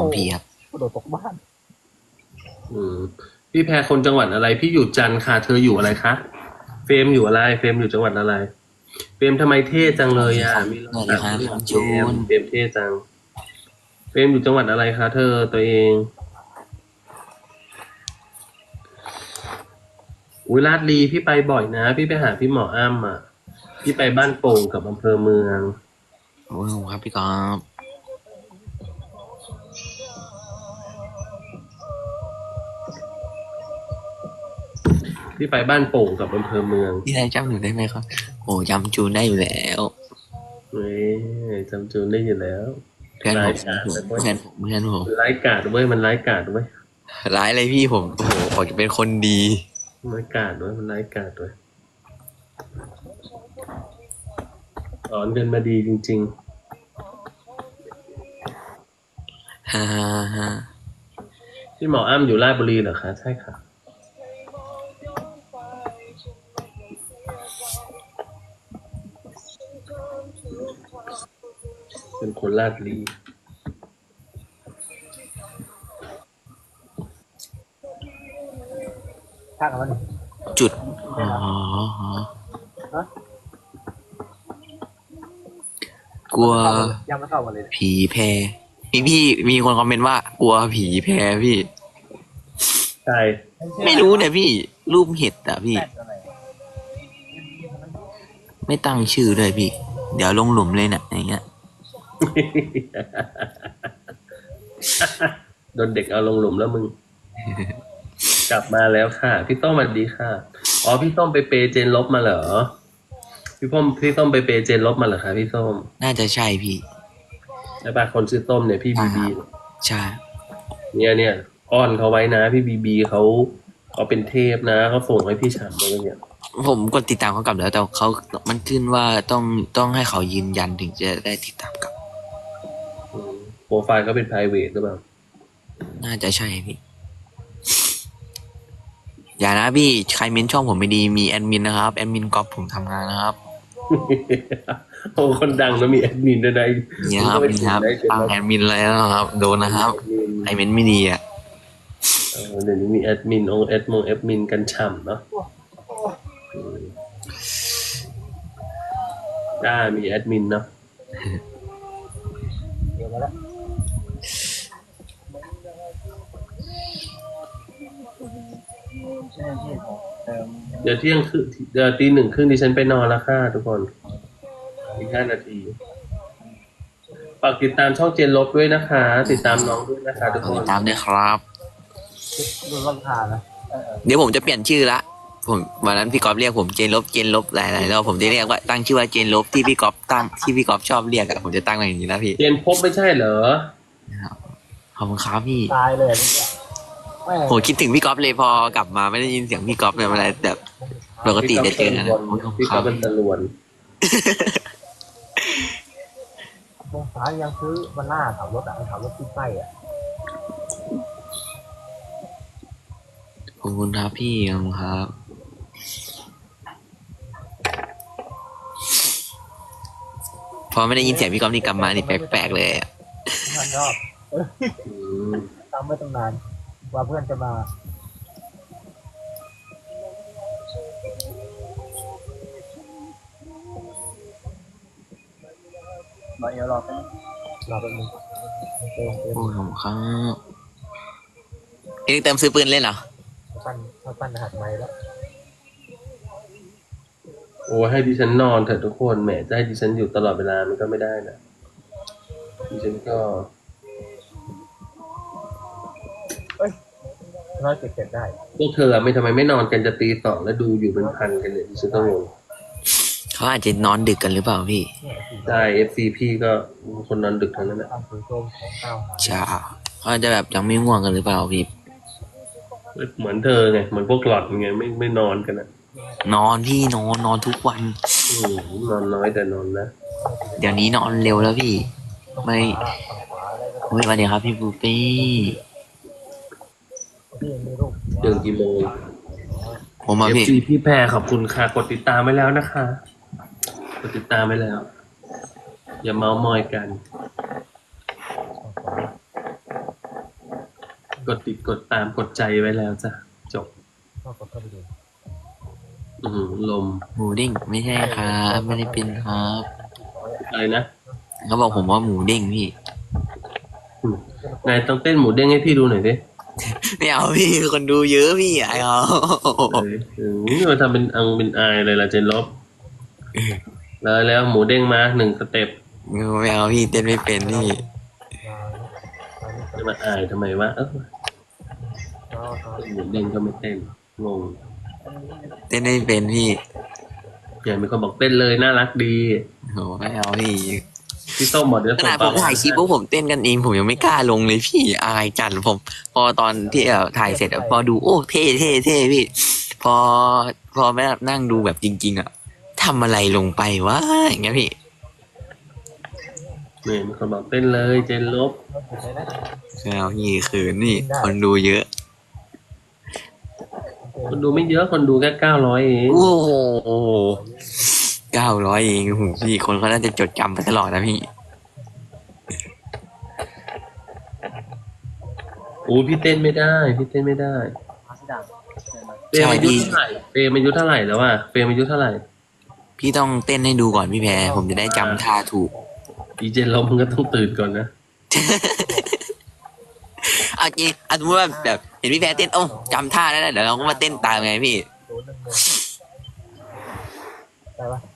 ของพี่ครับกระโดดตกบ้าน อืมพี่แพรคนจังหวัดอะไร พี่อยู่จันทร์ค่ะ เธออยู่อะไรคะเฟรมอยู่อะไร เฟรมอยู่จังหวัดอะไร เฟรมทำไมเท่จังเลยอะมีรอยสักด้วยอะเฟรมเฟรมเท่จัง เฟรมอยู่จังหวัดอะไรคะเธอตัวเองอุ้ยลาดลีพี่ไปบ่อยนะ พี่ไปหาพี่หมออ้ำอะ พี่ไปบ้านโป่งกับอำเภอเมืองโอ้ยผมครับพี่กอล์ฟ พี่ไปบ้านโป่งกับอำเภอเมืองพี่ได้จำหนูได้ไหมครับ โอ้จำจูนได้อยู่แล้วเฮ้ยจำจูนได้อยู่แล้วเพื่อนผมได้ครับเพื่อนผมเพื่อนผมมันไร้กาดเว้ยมันไร้กาดเว้ยร้ายเลยพี่ผมโอ้โหผมจะเป็นคนดีมันไร้กาดเว้ยมันไร้กาดเว้ยสอนกันมาดีจริงฮ่าฮ่าฮ่าๆพี่หมออ้ำอยู่ราชบุรีเหรอคะใช่ค่ะ เป็นคนราชบุรีช่างมันจุดอ๋ออ๋อฮะกลัวยังไม่เข้ามาเลยผีแพรมีพี่มีคนคอมเมนต์ว่า กลัวผีแพรพี่ ใช่ไม่รู้เนี่ยพี่ รูปเห็ดอะพี่แปดอะไรไม่ตั้งชื่อเลยพี่ เดี๋ยวลงหลุมเลยเนี่ยอย่างเงี้ย โดนเด็กเอาลงหลุมแล้วมึง กลับมาแล้วค่ะ พี่ต้อมสวัสดีค่ะ อ๋อ พี่ต้อมไปเปย์เจนลบมาเหรอ พี่พ่อมพี่ต้อมไปเปย์เจนลบมาเหรอคะพี่ส้มน่าจะใช่พี่ใช่ปะคนชื่อต้มเนี่ยพี่บีบีใช่เนี่ยเนี่ยอ้อนเขาไว้นะ พี่บีบีเขาเขาเป็นเทพนะเขาส่งให้พี่ฉ่ำอะไรเนี่ยผมกดติดตามเขากลับแล้วแต่เขามันขึ้นว่าต้องต้องให้เขายืนยันถึงจะได้ติดตามกลับอืม โปรไฟล์เขาเป็น p r i v a t หรือเปล่า น่าจะใช่พี่ อย่านะพี่ ใครเม้นช่องผมไม่ดี มีแอดมินนะครับ แอดมินก๊อปผมทำงานนะครับ โอ้คนดังแล้วมีแอดมินด้วยนะนี่ครับนี่ครับตั้งแอดมินแล้วนะครับ โดนนะครับ ใครเม้นไม่ดีอะเออเดี๋ยวนี้มีแอดมินองแอดมงแอดมินกันฉ่ำเนาะอืมกล้ามีแอดมินเนาะเดี๋ยวมาแล้ว เติมเดี๋ยวเที่ยงคืนเดี๋ยวตีหนึ่งครึ่งดิฉันไปนอนแล้วค่ะทุกคนอีกห้านาทีฝากติดตามช่องเจนลบด้วยนะคะ ติดตามน้องด้วยนะคะทุกคตินดตามด้วยครับดูราคานะเออเดี๋ยวผมจะเปลี่ยนชื่อละผมวันนั้นพี่ก๊อฟเรียกผมเจนลบเจนลบหลายๆรอบผมจะเรียกว่าตั้งชื่อว่าเจนลบที่พี่ก๊อฟตั้งที่พี่ก๊อฟชอบเรียกอะผมจะตั้งมาอย่างนี้นะพี่เจนพบไม่ใช่เหรอขอบคุณครับพี่ตายเลยนี่แม่ โหคิดถึงพี่ก๊อฟเลยพอกลับมาไม่ได้ยินเสียงพี่ก๊อฟเนี่ยอะไรแบบปกติจะเจอกันนะขอบคุณพี่คก็รับเป็นตะลวนสงสารยังซื้อมันหน้าขับรถอะขับรถที่ใต้อะขอบคุณครับพี่ขอบคุณครับ พอไม่ได้ยินเสียงพี่ก๊อฟนี่กลับมานี่แปลกๆเลยอะมันชอบอืมตามไม่ตั้งนาน ว่าเพื่อนจะมามาเอวรอกันรอแป๊บนึงเติมเติมโอ้ขอบคุณครับเอ็งเติมซื้อปืนเล่นเหรอปั้นปั้นหัดไม้แล้วโอ้ให้ดิฉันนอนเถอะทุกคนแหมจะให้ดิฉันอยู่ตลอดเวลามันก็ไม่ได้นะดิฉันก็ ร้อยเจ็ดเจ็ดได้พวกเธอไม่ทำไมไม่นอนกันจะตีสองแล้วดูอยู่เป็นพันกันเนี่ยดิฉันก็งงเขาอาจจะนอนดึกกันหรือเปล่าพี่เนี่ยสี่ใช่เอฟซีพี่ก็คนนอนดึกทั้งนั้นแหละตามผืนโจมของเก้าหาใช่เขาอาจจะแบบยังไม่ง่วงกันหรือเปล่าพี่เหมือนเธอไงเหมือนพวกหลอดไงไม่ไม่นอนกันอะนอนพี่นอนนอนทุกวันอืมนอนน้อยแต่นอนนะเดี๋ยวนี้นอนเร็วแล้วพี่ ไม่ฝั่งขวาแล้วก็เฮ้ยสวัสดีครับพี่ปูปี้ที่ มีรูปเดินกี่โมงผมมาเอฟพี่ ซีพี่แพรขอบคุณค่ะ กดติดตามไว้แล้วนะคะ กดติดตามไว้แล้ว อย่าเมามอยกันฝั่งขวากดติดกดตามกดใจไว้แล้วจ้ะจบ ก็กดเข้าไปดูอือหือลมหมูเด้งไม่ใช่ครับไม่ได้เป็นครับอะไรนะเขาบอกผมว่าหมูเด้งพี่นายต้องเต้นหมูเด้งให้พี่ดูหน่อยดิ ไม่เอาพี่คนดูเยอะพี่ไอ้เขาเอเนี่มาทำเป็นอังเป็นอายเลยล่ะเจนลบแล้วแล้วหมูเด้งมาหนึ่งสเต็ปไม่เอาพี่เต้นไม่เป็นพี่จะมาอายทำไมวะเออหมูเด้งก็ไม่เต้นงงเต้นไม่เป็นพี่อย่างมีคนบอกเต้นเลยน่ารักดีโหไม่เอาพี่ พี่ส้มบอกเดี๋ยวขส่งนาดปผลามหวาถ่านยคลิปพวกผมเต้นกันเองผมยังไม่กล้าลงเลยพี่อายจัดผม พอตอนที่เอ่อถ่ายเสร็จอะพอดูโอ้เท่เท่เท่พี่ พอพอแม่นั่งดูแบบจริง ๆอะทำอะไรลงไปวะอย่างเงี้ยพี่เนี่ยมีคนบอกเต้นเลยเจนลบก็ติดได้นะไม่เอาพี่คือนี่ คนดูเยอะ คนดูไม่เยอะคนดูแค่เก้าร้อยเองโอ้โห เก้าร้อยเองโอ้โหพี่คนเขาน่าจะจดจำไปตลอดนะพี่โอ้ยพี่เต้นไม่ได้ พี่เต้นไม่ได้ มาสิดังเชิญมาเฟรมอายุเท่าไหร่เฟรมอายุเท่าไหร่แล้วอะเฟรมอายุเท่าไหร่พี่ต้องเต้นให้ดูก่อนพี่แพรผมจะได้จำท่าถูกอีเจนลบมันก็ต้องตื่นก่อนนะเอาจริงอะสมมติว่าแบบเห็นพี่แพรเต้นโอ้จำท่าได้แล้วเดี๋ยวเราก็มาเต้นตามไงพี่ศูนย์หนึ่งหนึ่งได้ปะโ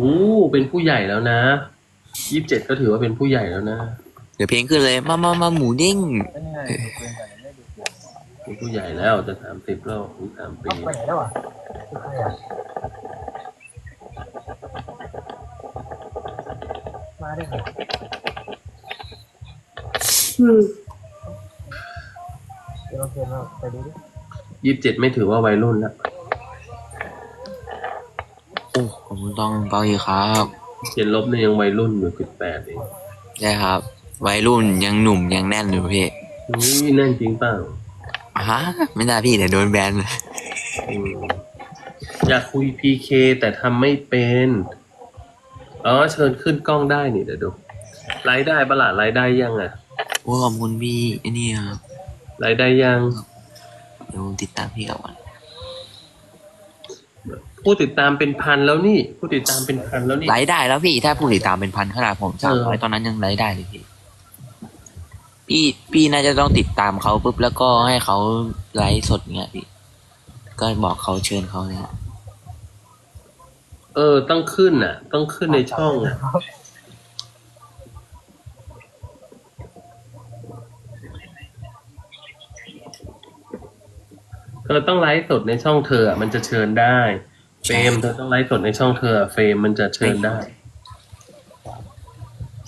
อ้เป็นผู้ใหญ่แล้วนะยี่สิบเจ็ดก็ถือว่าเป็นผู้ใหญ่แล้วนะ เดี๋ยวเพลงขึ้นเลย มามามาหมูเด้งเป็นยังไงดูเกมกันไม่ดูเกมเป็นผู้ใหญ่แล้วจะสามสิบแล้วถึงสามปีต้องไปไหนแล้วอะคือใครอะมาได้ไงเดี๋ยวเราเกมเราไปดูดิยี่สิบเจ็ดไม่ถือว่าวัยรุ่นแล้ว โอ้ผม ต้องเบาอีกครับเจนลบเนี่ยยังวัยรุ่นอยู่สิบแปดเองใช่ครับ วัยรุ่นยังหนุ่มยังแน่นอยู่พี่นี่แน่นจริงเปล่าฮะไม่ได้พี่เดี๋ยวโดนแบนอืมอยากคุยพีเคแต่ทำไม่เป็นอ๋อเชิญขึ้นกล้องได้นี่เดี๋ยวดูไลฟ์ได้ปะล่ะไลฟ์ได้ยังอะโอ้ขอบคุณพี่ไอ้นี่ครับไลฟ์ได้ยัง เดี๋ยวผมติดตามพี่ก่อน ผู้ติดตามเป็นพันแล้วนี่ ผู้ติดตามเป็นพันแล้วนี่ไลฟ์ได้แล้วพี่ถ้าผู้ติดตามเป็นพันขนาดผมสามเอร้อยอตอนนั้นยังไลฟ์ได้เลยพี่ พี่พี่น่าจะต้องติดตามเขาปุ๊บแล้วก็ให้เขาไลฟ์สดเงี้ยพี่ ก็บอกเขาเชิญเขาเนี่ยเออ ต้องขึ้นอะ ต้องขึ้นในช่องอะเธอต้องไลฟ์สดในช่องเธออะมันจะเชิญได้ เฟรมเธอต้องไลฟ์สดในช่องเธออะเฟรมมันจะเชิญได้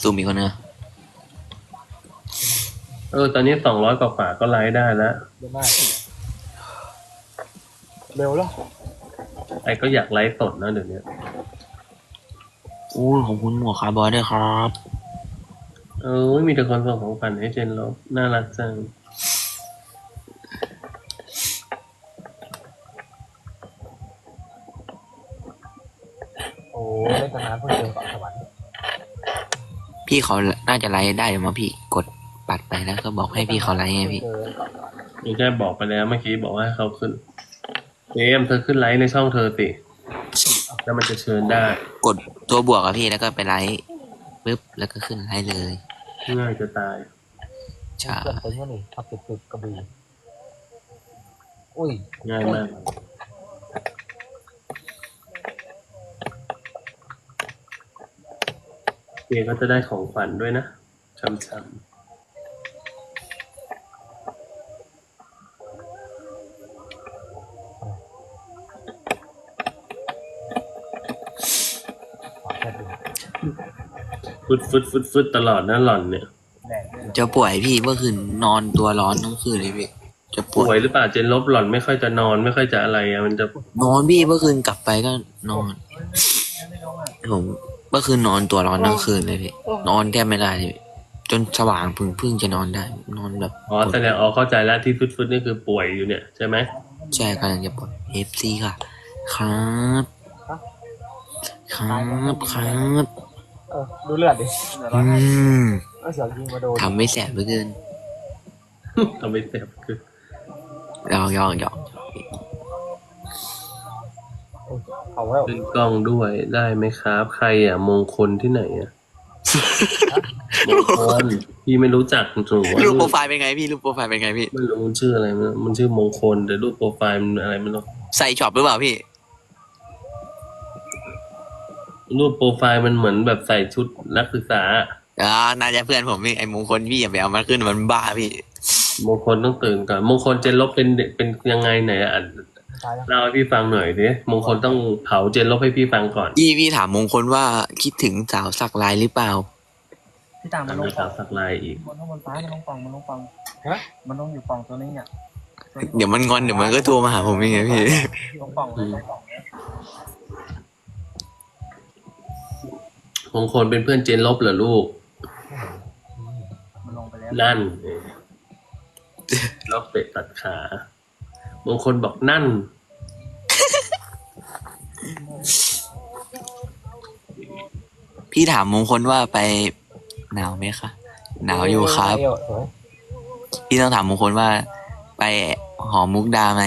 ซูมอีกคนนึงอะเออ ตอนนี้สองร้อยกว่าฝาก็ไลฟ์ได้แล้วเร็วมากเร็วแล้วไอ้ก็อยากไลฟ์สดนะเดี๋ยวนี้อู้ขอบคุณหมวกคาร์บอยด้วยครับ เออมีแต่คนส่งของขวัญให้เจนลบน่ารักจัง เล่นกันนานเพิ่งเจอเกาะสวรรค์พี่เขาน่าจะไลฟ์ได้มั้งพี่กดปัดไปแล้วก็บอกให้พี่เขาไลฟ์ไงพี่เจอเกาะสวรรค์นี่แค่บอกไปแล้วเมื่อกี้บอกว่าให้เขาขึ้นเอมเธอขึ้นไลฟ์ในช่องเธอสิแล้วมันจะเชิญได้กดตัวบวกอะพี่แล้วก็ไปไลฟ์ปึ๊บแล้วก็ขึ้นไลฟ์เลยง่ายจะตายใช่เพื่อนเป็นยังนี่พับติดติดกระบี่อุ้ยง่ายมาก เจก็จะได้ของขวัญด้วยนะช้ำขอแค่ดูๆฟึดฟึดฟึดฟึดตลอดนะหล่อนเนี่ยแดดด้วยจะป่วยพี่เมื่อคืนนอนตัวร้อนทั้งคืนเลยพี่ จะป่ป่ววยยหรือเปล่าเจนลบหล่อนไม่ค่อยจะนอนไม่ค่อยจะอะไรอะมันจะนอนพี่เมื่อคืนกลับไปก็นอนผม เมื่อคืนนอนตัวร้อนทั้งคืนเลยพี่นอนแทบไม่ได้เลยพี่จนสว่างเพึ่งเพิ่งจะนอนได้ นอนแบบอ๋อแสดงอ๋อเข้าใจแล้วที่ฟึดฟึดนี่คือป่วยอยู่เนี่ยใช่ไหมใช่กำลังจะปวดเอฟซีค่ะ ครับ ครับครับเออดูเลือดดิเลือดร้อือนให้มเออเสียวยิงมาโดนทำไม่แสบเหลือเกินทำไมแสบขึ้นหยอกหยอกหยอก เอาแล้วขึ้นกล้องด้วยได้ไหมครับ ใครอะ มงคลที่ไหนอะมงคลพี่ไม่รู้จักหนูว่ารูปโปรไฟล์เป็นไงพี่รูปโปรไฟล์เป็นไงพี่ไม่รู้มันชื่ออะไรมันมันชื่อมงคลแต่รูปโปรไฟล์มันอะไรไม่รู้ใส่ช็อปหรือเปล่าพี่ รูปโปรไฟล์มันเหมือนแบบใส่ชุดนักศึกษาอ่าน่าจะเพื่อนผมพี่ไอ้มงคลพี่อย่าไปเอามาขึ้นมันบ้าพี่ มงคลต้องตื่นก่อนมงคลเจนลบเป็นเด็กเป็นยังไงไหนอะตายแล้ว เล่าให้พี่ฟังหน่อยดิมงคลต้องเผาเจนลบให้พี่ฟังก่อนพี่พี่ถามมงคลว่าคิดถึงสาวสักลายหรือเปล่าพี่ตามมันทำลให้งสาวสักลายอีกบนข้างบนฟ้ามันลงฝั่งมันลงฝั่งฮะ มันลงอยู่ฝั่งตัวนี้เนี่ยเดี๋ยวมันงอนเดี๋ยวมันก็โทรมาหาผมเองไงพี่ ลงฝั่งเลยลงฝั่งเลยมงคลเป็นเพื่อนเจนลบเหรอลูก มันลงไปแล้วนั่นเองลบเป็ดตัดขา มงคลบอกนั่น พี่ถามมงคลว่าไปหนาวไหมคะ หนาวอยู่ครับเอวสวยพี่ต้องถามมงคลว่า ไปหอมุกดาไหม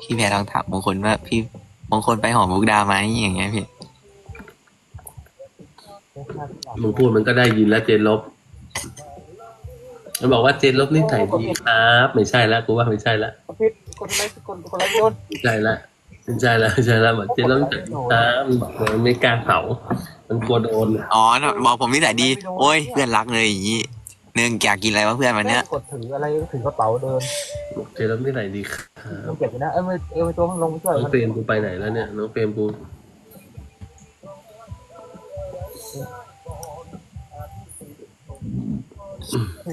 พี่แพรต้องถามมงคลว่า พี่มงคลไปหอมุกดาไหมอย่างเงี้ยพี่มึงพูดมันก็ได้ยินแล้วเจนลบ มันบอกว่าเจนลบนี่ใส่ดีครับ ไม่ใช่ละกูว่าไม่ใช่ละพิษคนอะไรคนคนอะไรโยนไม่ใช่ละไม่ใช่ละไม่ใช่ละบอกเจนลบนี่ใส่ดีครับมันบอกว่ามันไม่กล้าเผา มันกลัวโดนอ๋อบอกผมนิสัยดี โอ้ยเพื่อนรักเลยอย่างงี้เนื่องอยากกินอะไรวะเพื่อนวันเนี้ยกดถืออะไรถือกระเป๋าเดินบอกเจนลบนี่ใส่ดีครับมันเก็บอยู่นะเอ้ยไม่เอวไปตัวมันลงไปช่วยน้องมันเฟรมกูไปไหนแล้วเนี่ยน้องเฟรมกูคื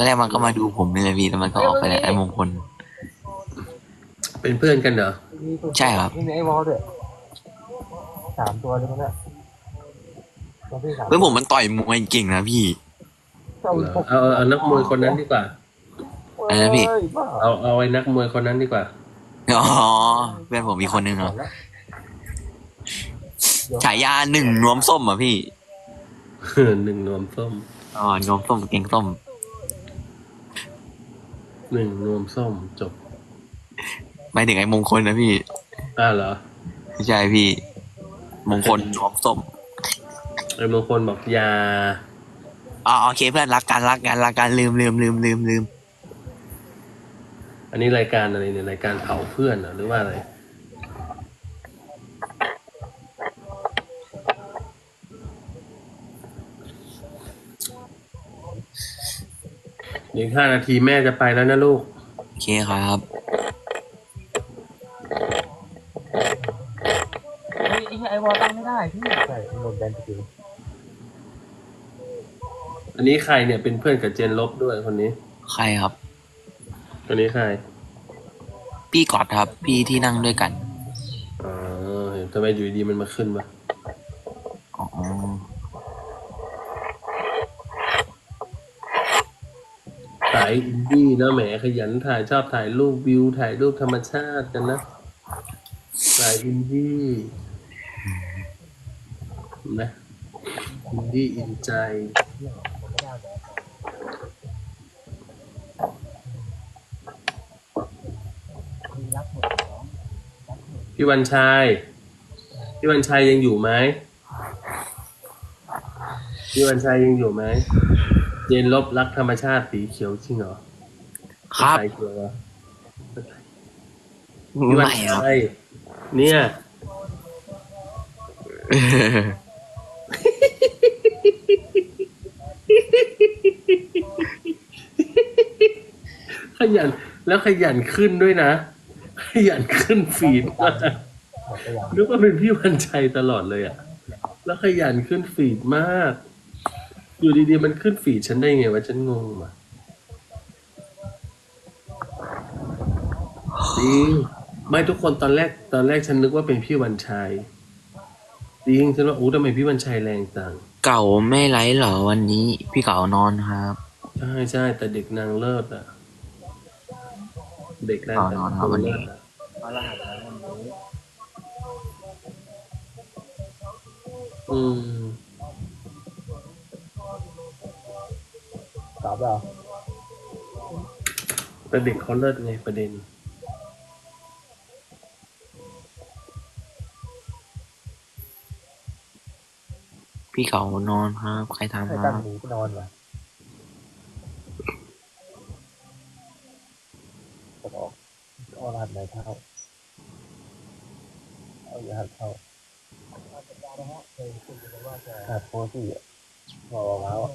อก็แรกมันก็มาดูผมนี่เลยพี่แล้วมันก็ออกไปแล้วไอ้มงคล เป็นเพื่อนกันเหรอมีตัวใช่ครับ นี่มีไอ้วอลด้วยสามตัวเลยมั้งเนี่ยตัวที่สามเพื่อนผมมันต่อยมวยเก่งนะพี่ เอาอีกพวกเอาเอาเอานักมวยคนนั้นดีกว่า อะไรนะพี่เอ้ยบ้าเอาเอาไอ้นักมวยคนนั้นดีกว่า อ๋อเพื่อนผมมีคนหนึงเหรอฉายาหนึ่งนวมส้มอะพี่หนึ่งนวมส้มอ๋อนวมส้มเก่งส้ม หนึ่งนวมส้มจบหมายถึงไอ้มงคลนะพี่อ้าวเหรอไม่ใช่พี่ มงคลนวมส้มไอ้บางคนบอกอยาอ๋อโอเคเพื่อนรักกันรักกันรักกันลืมลืมลืมลืมลืมอันนี้รายการอะไรเนี่ยรายการเผาเพื่อนเหรอหรือว่าอะไร อีกห้านาทีแม่จะไปแล้วนะลูก โอเคครับ เฮ้ยไอ้เหี้ยไอ้วอลตั้งไม่ได้พี่ใช่โดนแบนจริงอันนี้ใครเนี่ยเป็นเพื่อนกับเจนลบด้วยคนนี้ใครครับ คนนี้ใครพี่กอดครับ พี่ที่นั่งด้วยกันอ๋อเห็นทำไมอยู่ดีๆมันมาขึ้นวะ อ๋อ สายอินดี้นะแหมขยันถ่ายชอบถ่ายรูปวิว ถ่ายรูปธรรมชาติกันนะสายอินดี้นะอินดี้อินใจพี่วันชัยพี่วันชัยยังอยู่ไหมพี่วันชัยยังอยู่ไหม เย็นลบรักธรรมชาติสีเขียวจริงเหรอครับใครเขียววะพี่วันไม่ครับชัยเนี่ย ขยันแล้วขยันขึ้นด้วยนะ ขยันขึ้นฟีดมากหมดตัวอย่างนึกว่าเป็นพี่วันชัยตลอดเลยอะแล้วขยันขึ้นฟีดมาก อยู่ดีๆ มันขึ้นฟีดฉันได้ไงวะฉันงงอะจริงไม่ทุกคนตอนแรกตอนแรกฉันนึกว่าเป็นพี่วันชัยจริงฉันว่าอู้ทำไมพี่วันชัยแรงจังเก่าไม่ไลฟ์เหรอวันนี้ พี่เก่านอนครับใช่ใช่แต่เด็กนางเลิศอะ เด็กนางอ๋ออ๋อวันนี้เลิศอะมารหัสแล้ววันนี้อืม ตอบแล้วแต่เด็กเขาเลิศไงประเด็น พี่เขานอนครับ ใครทำให้คตั้รังบหนีไปนอนว่ะจะบอกเอารหัสไหนเข้าเอารหัสเข้าหัสโพสี่อะบอกแล้วอะ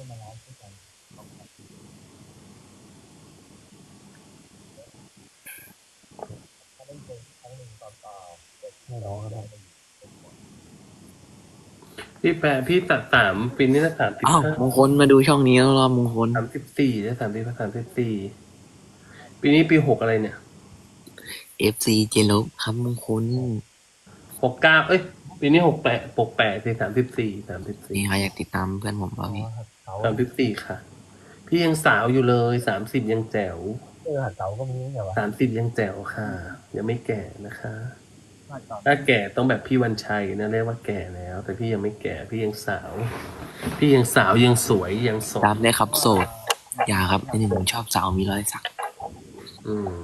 ไม่ร้องก็ได้พี่แปรพี่ตัดสามปีนี้นะสามสิบอ้าวห้ามงคลมาดูช่องนี้แล้วรอบมงคลสามสิบสี่นะสามสิบสามสิบสี่ปีนี้ปีหกอะไรเนี่ย FC เจลบครับมงคลหกเก้าเอ้ยปีนี้หกแปดหกแปดสิสามสิบสี่สามสิบสี่นี่ใครอยากติดตามเพื่อนผมเปล่าพี่หัสเสาสามสิบสี่ค่ะ พี่ยังสาวอยู่เลยสามสิบยังแจ๋วเออหัสเสาก็มีไงวะสามสิบยังแจ๋วค่ะ ยังไม่แก่นะคะมาจอดถ้าแก่ต้องแบบพี่วันชัยนะเรียกว่าแก่แล้ว แต่พี่ยังไม่แก่พี่ยังสาว พี่ยังสาวยังสวยยังสดตามได้ครับโสดอย่าครับไอ้นี่ผมชอบสาวมีรอยสักอืม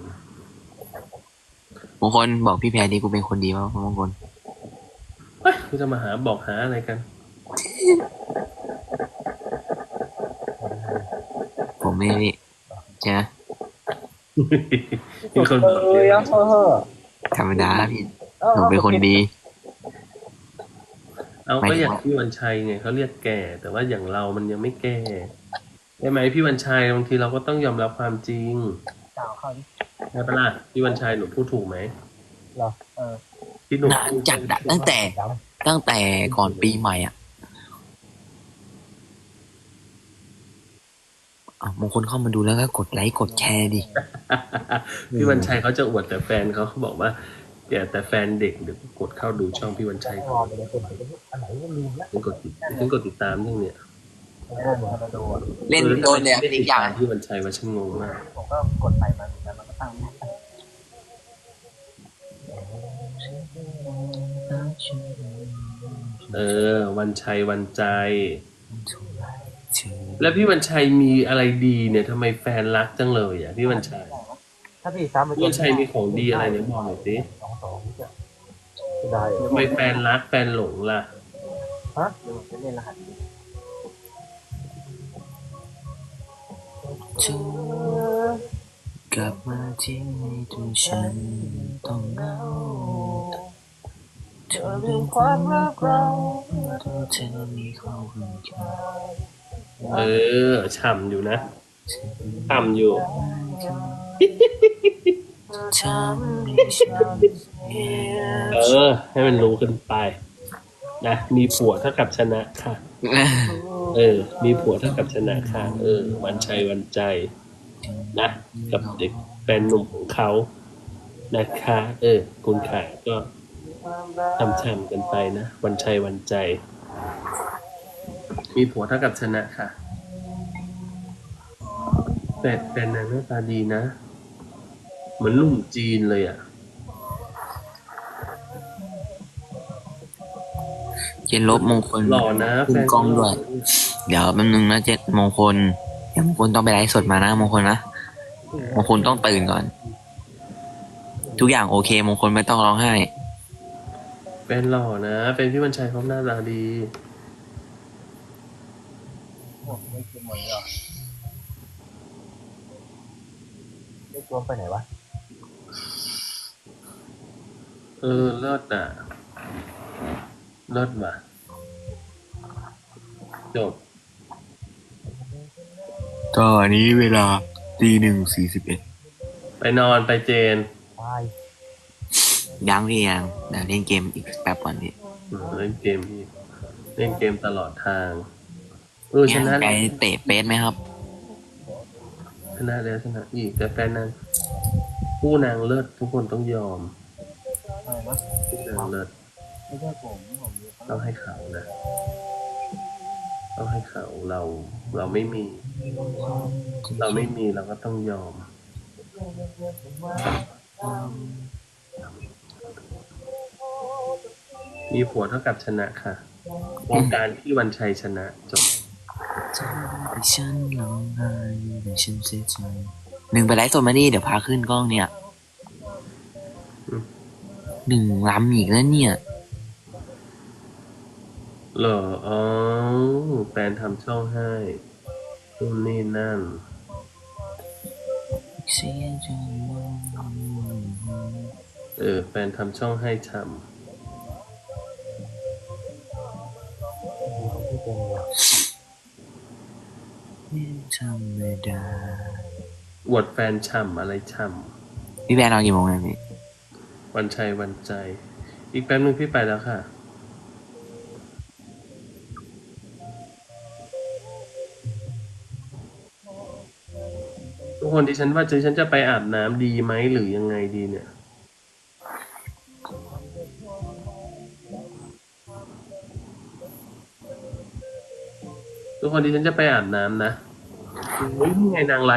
มงคลบอกพี่แพรดีกูเป็นคนดีมากมงคลเฮ้ยกูจะมาหาบอกหาอะไรกัน ผม ไม่พี่ใช่ไหมมีคนบอกเอเยออะเออเออธรรมดาพี่ผมเป็นคนดี เอาไม่ก็ถึงอย่างพี่วันชัยไงเขาเรียกแก่ แต่ว่าอย่างเรามันยังไม่แก่ใช่ไหมพี่วันชัยบางทีเราก็ต้องยอมรับความจริงกล่าวเข้าดิใช่ปะล่ะพี่วันชัยหนูพูดถูกไหมเหรอเออที่หนูนานจัดอะตั้งแต่จตั้งแต่ก่อนปีใหม่อะ อะมงคลเข้ามาดูแล้วก็กดไลค์กดแชร์ดิ พี่วันชัยเขาจะอวดแต่แฟนเขาเขาบอกว่าแต่แต่แฟนเด็กเดี๋ยวกดเข้าดูช่องพี่วันชัยำรอไปเลยเป็นอันไหนก็ลืมละฉันกดติดฉันกดติดตามยังเนี่ยผมก็เหมือนมาดูอะเล่นโดนเนี่ยเป็นอีกอย่างพี่วันชัยว่าฉันงงมากผมก็กดใส่มันเหมือนกันมันก็ตั้งไม่ได้เออ วันชัยวันใจ แล้วพี่วันชัยมีอะไรดีเนี่ยทำไมแฟนรักจังเลยอะพี่วันชัยถ้าพี่ซ้ำไปพี่วันชัยมีของดีอะไรเนี่ยบอกหน่อยสิสองสองจะได้ทำไมแฟนรักแฟนหลงล่ะเดี๋ยวผมจะเล่นรหัสเธอกลับมาที่ในตัวฉันต้องเหงาเธอลืมความรักเราตัวเธอมีเขาคนเดียว เออฉ่ำอยู่นะฉ่ำอยู่ทำให้ฉันเห็นเออ ให้มันรู้กันไป นะมีผัวเท่ากับชนะค่ะ เออ มีผัวเท่ากับชนะค่ะ เออ วันชัยวันใจ นะ กับเด็กแฟนหนุ่มของเขา นะคะ เออ คุณขาก็ช่ำๆกันไปนะ วันชัยวันใจ มีผัวเท่ากับชนะค่ะ แต่แต่นางหน้าตาดีนะ เหมือนหนุ่มจีนเลยอะ เจนลบมงคลหล่อนะขึ้นกล้องด้วย เดี๋ยวแป๊บนึงนะเจนมงคล เดี๋ยวมงคลต้องไปไลฟ์สดมานะมงคลนะมงคลต้องตื่นก่อน ทุกอย่างโอเค มงคลไม่ต้องร้องไห้เป็นหล่อนะเป็นพี่วันชัยเขาหน้าตาดี โอ้ไม่คือหมดเลยเหรอได้ตัวไปไหนวะ เออเลิศอะเลิศว่ะจบก็อันนี้เวลาตีหนึ่งสี่สิบเอ็ดไปนอนไปเจนตายยังพี่ยังเดี๋ยวเล่นเกมอีกแป๊บก่อนพี่เออเล่นเกมพี่เล่นเกมตลอดทาง เออชยังนะไปเตะเป๊สไหมครับ ชนะแล้วชนะอีกแต่แฟนนางผู้นางเลิศทุกคนต้องยอมอะไรนะผู้นางเลิศไม่ใช่ผมผมมีเขาต้องให้เขานะต้องให้เขาเราเราไม่มี เราไม่มีเราก็ต้องยอมเมีผัวเท่ากับชนะค่ะวงการพี่วันชัยชนะจบ ฉันร้องไห้แต่ฉันเสียใจหนึ่งไปไลฟ์สดมาดิเดี๋ยวพาขึ้นกล้องเนี่ยหนึ่งล้ำอีกแล้วเนี่ย เหรออ๋อแฟนทำช่องให้นู่นนี่นั่นเสียใจเออ แฟนทำช่องให้ชที่ ธรรมดาำอวดแฟนช่ำอะไรช่พี่แบนนอนกี่โมงเนี่ยพี่ำวันชัยวันใจ อีกแป๊บนึงพี่ไปแล้วค่ะ ทุกคนที่ฉันว่าจะฉันจะไปอาบน้ำดีไหมหรือยังไงดีเนี่ย คนที่ฉันจะไปอาบน้ำนะโอ้ยนี่ไงนางไล